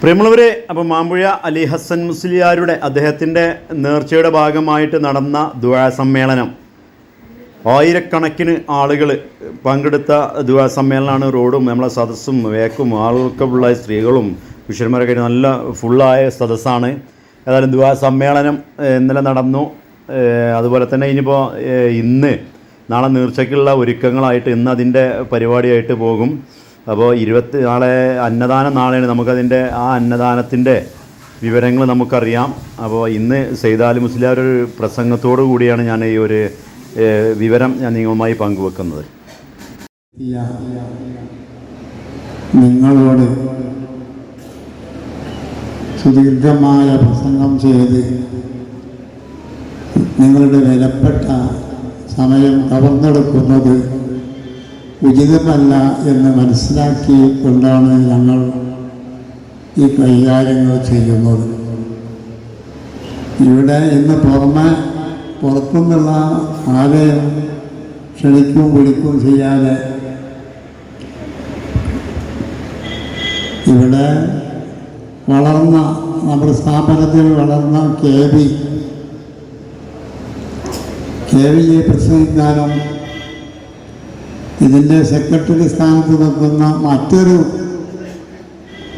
പ്രിയമുള്ളവരെ അപ്പോൾ മാമ്പുഴ അലി ഹസൻ മുസ്ലിയാരുടെ അദ്ദേഹത്തിന്റെ നേർച്ചയുടെ ഭാഗമായിട്ട് നടന്ന ദുആ സമ്മേളനം. ആയിരക്കണക്കിന് ആളുകൾ പങ്കെടുത്ത ദുആ സമ്മേളനമാണ് റോഡും നമ്മളെ സദസ്സും വേക്കും ആളുകൾക്ക് ഉള്ള സ്ത്രീകളും പുരുഷന്മാരൊക്കെ നല്ല ഫുള്ളായ സദസ്സാണ്. ഏതായാലും ദുആ സമ്മേളനം ഇന്നലെ നടന്നു. അതുപോലെ തന്നെ ഇനിയിപ്പോൾ ഇന്ന് നാളെ നേർച്ചയ്ക്കുള്ള ഒരുക്കങ്ങളായിട്ട് ഇന്ന് അതിന്റെ പരിപാടിയായിട്ട് പോകും. അപ്പോൾ ഇരുപത്തി നാളെ അന്നദാനം നാളെയാണ് നമുക്കതിന്റെ ആ അന്നദാനത്തിന്റെ വിവരങ്ങൾ നമുക്കറിയാം. അപ്പോൾ ഇന്ന് സെയ്താലി മുസ്ലിയാർ ഒരു പ്രസംഗത്തോടു കൂടിയാണ് ഞാൻ ഈ ഒരു വിവരം ഞാൻ നിങ്ങളുമായി പങ്കുവെക്കുന്നത്. നിങ്ങളോട് സുദീർഘമായ പ്രസംഗം ചെയ്ത് നിങ്ങളുടെ വിലപ്പെട്ട സമയം കവർന്നെടുക്കുന്നത് ഉചിതമല്ല എന്ന് മനസ്സിലാക്കിക്കൊണ്ടാണ് ഞങ്ങൾ ഈ കൈകാര്യങ്ങൾ ചെയ്യുന്നത്. ഇവിടെ ഇന്ന് പുറമെ പുറത്തുനിന്നുള്ള ആരെയും ക്ഷണിക്കും വിളിക്കും ചെയ്യാതെ ഇവിടെ വളർന്ന നമ്മുടെ സ്ഥാപനത്തിൽ വളർന്ന കെ വി. കെ വിയെ പ്രസംഗിക്കാനും ഇതിന്റെ സെക്രട്ടറി സ്ഥാനത്ത് നിൽക്കുന്ന മറ്റൊരു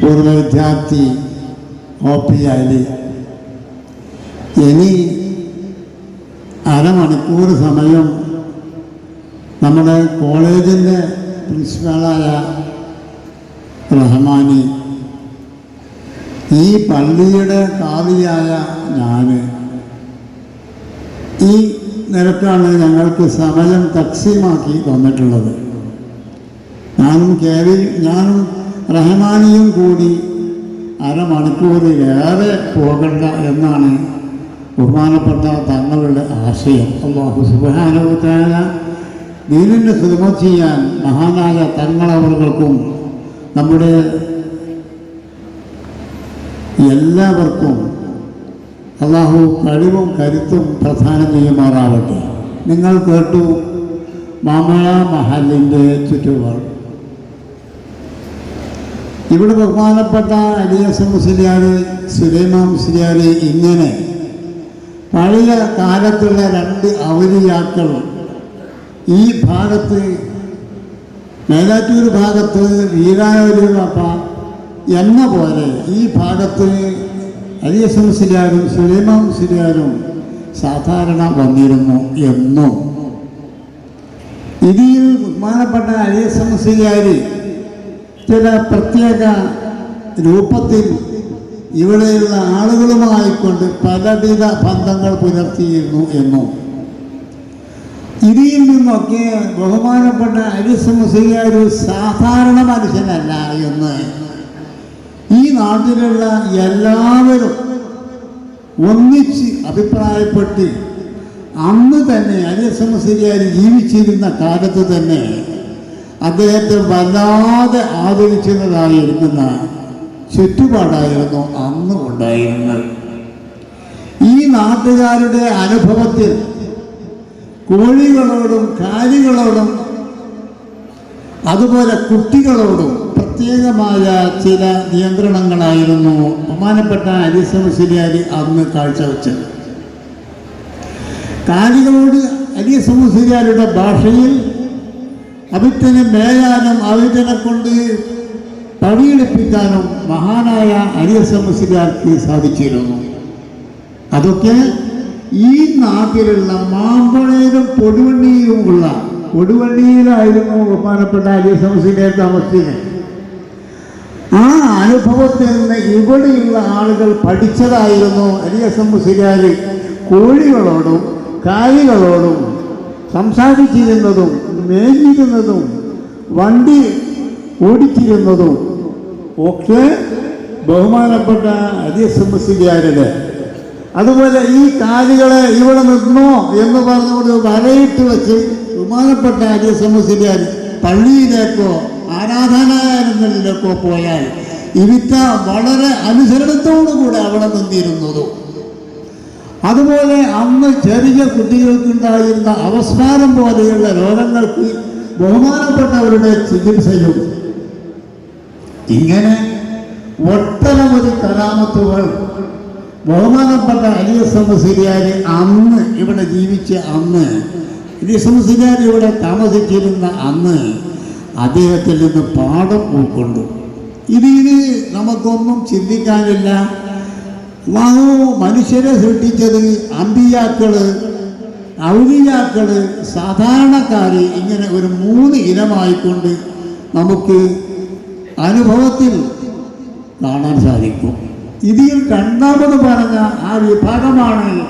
പൂർവ വിദ്യാർത്ഥി ഒ പി അലി ഇനി അരമണിക്കൂർ സമയം നമ്മുടെ കോളേജിന്റെ പ്രിൻസിപ്പാളായ റഹ്മാനി ഈ പള്ളിയുടെ കാവിയായ ഞാൻ നിരക്കാണ് ഞങ്ങൾക്ക് സമയം തക്സീമാക്കി തന്നിട്ടുള്ളത്. ഞാനും കേവി ഞാനും റഹ്മാനിയും കൂടി അരമണിക്കൂറിലേറെ പോകണ്ട എന്നാണ് ബഹുമാനപ്പെട്ട തങ്ങളുടെ ആശയം. അള്ളാഹു സുബാനുഭവത്തായ ദീനിന്റെ സുഖം ചെയ്യാൻ മഹാനായ തങ്ങളവർക്കും നമ്മുടെ എല്ലാവർക്കും അള്ളാഹു കഴിവും കരുത്തും പ്രധാനം ചെയ്യുമാറാവട്ടെ. നിങ്ങൾ കേട്ടു മാമഴ മഹലിന്റെ ചുറ്റുപാട്. ഇവിടെ ബഹുമാനപ്പെട്ട അലിയസ് മുസ്ലിയാർ സുലൈമാ മുസ്ലിയാർ ഇങ്ങനെ പഴയ കാലത്തുള്ള രണ്ട് അവലിയാക്കൾ ഈ ഭാഗത്ത് മേലാറ്റൂർ ഭാഗത്ത് വീരായൊരു പാപ്പ എന്ന പോലെ ഈ ഭാഗത്ത് അലിയസ് സിരിയാരും സുലൈമാം സിരിയാരും സാധാരണ വന്നിരുന്നു എന്നും. ഇതിൽ ബഹുമാനപ്പെട്ട അലിയസം സിരിയാരി ചില പ്രത്യേക രൂപത്തിൽ ഇവിടെയുള്ള ആളുകളുമായിക്കൊണ്ട് പലവിധ ബന്ധങ്ങൾ പുലർത്തിയിരുന്നു എന്നും. ഇതിൽ നിന്നൊക്കെ ബഹുമാനപ്പെട്ട അരിസ് ഒരു സാധാരണ മനുഷ്യനല്ല എന്ന് ഈ നാട്ടിലുള്ള എല്ലാവരും ഒന്നിച്ച് അഭിപ്രായപ്പെട്ട് അന്ന് തന്നെ മുസ്ലിയാർ ജീവിച്ചിരുന്ന കാലത്ത് തന്നെ അദ്ദേഹത്തെ വല്ലാതെ ആദരിച്ചിരുന്നതായിരിക്കുന്ന ചുറ്റുപാടായിരുന്നു അന്ന് ഉണ്ടായിരുന്നത്. ഈ നാട്ടുകാരുടെ അനുഭവത്തിൽ കോഴികളോടും കാലികളോടും അതുപോലെ കുട്ടികളോടും പ്രത്യേകമായ ചില നിയന്ത്രണങ്ങളായിരുന്നു ബഹുമാനപ്പെട്ട അരിസമശരിയാരി അന്ന് കാഴ്ചവെച്ചത്. കാലികളോട് അരിസമശരിയാരുടെ ഭാഷയിൽ അവിത്തനെ മേയാനും അവിത്തനെ കൊണ്ട് പണിയെടുപ്പിക്കാനും മഹാനായ അരിയസമസ്യക്കാർക്ക് സാധിച്ചിരുന്നു. അതൊക്കെ ഈ നാട്ടിലുള്ള മാമ്പഴയിലും പൊടുവണ്ണിയിലുമുള്ള കൊടുവണ്ണിയിലായിരുന്നു ബഹുമാനപ്പെട്ട അരിയസമസ്യക്കാർ താമസിക്കുന്നത് ആ അനുഭവത്തിൽ നിന്ന് ഇവിടെയുള്ള ആളുകൾ പഠിച്ചതായിരുന്നു അരിയസമസ്യക്കാർ കോഴികളോടും കാലികളോടും സംസാരിച്ചിരുന്നതും മേഞ്ഞിരുന്നതും വണ്ടി ഓടിച്ചിരുന്നതും ഒക്കെ ബഹുമാനപ്പെട്ട അരിയസമസ്യക്കാരുടെ അതുപോലെ ഈ കാലികളെ ഇവിടെ നിന്നോ എന്ന് പറഞ്ഞുകൊണ്ട് വരയിട്ട് വെച്ച് ബഹുമാനപ്പെട്ട അരിയസമസ്യക്കാർ പള്ളിയിലേക്കോ ആരാധനാലയങ്ങളിലേക്കോ പോയാൽ ഇവിറ്റ വളരെ അനുസരണത്തോടുകൂടെ അവിടെ നിന്നിരുന്നതും. അതുപോലെ അന്ന് ചെറിയ കുട്ടികൾക്കുണ്ടായിരുന്ന അവസ്മാരം പോലെയുള്ള രോഗങ്ങൾക്ക് ബഹുമാനപ്പെട്ടവരുടെ ചികിത്സയും. ഇങ്ങനെ ഒട്ടനവധി കലാമത്തുകൾ ബഹുമാനപ്പെട്ട അലിയസ് മുസ്ലിയാർ അന്ന് ഇവിടെ ജീവിച്ച അന്ന് അലിയസ് മുസ്ലിയാർ ഇവിടെ താമസിച്ചിരുന്ന അന്ന് അദ്ദേഹത്തിൽ നിന്ന് പാഠം ഉൾക്കൊണ്ടു. ഇതിന് നമുക്കൊന്നും ചിന്തിക്കാനില്ല. അള്ളാഹു മനുഷ്യരെ സൃഷ്ടിച്ചത് അമ്പിയാക്കൾ ഔലിയാക്കൾ സാധാരണക്കാര് ഇങ്ങനെ ഒരു മൂന്ന് ഇനമായിക്കൊണ്ട് നമുക്ക് അനുഭവത്തിൽ കാണാൻ സാധിക്കും. ഇതിൽ രണ്ടാമത് പറഞ്ഞ ആ വിഭാഗമാണ്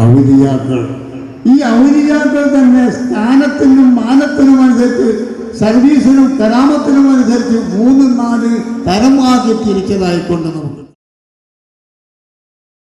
ഔലിയാക്കൾ. ഈ ഔലിയാക്കൾ തന്നെ സ്ഥാനത്തിനും മാനത്തിനും അനുസരിച്ച് സർവീസിനും കരാമത്തിനും അനുസരിച്ച് മൂന്ന് നാല് തരമാക്കി തിരിച്ചതായിക്കൊണ്ട് നമുക്ക്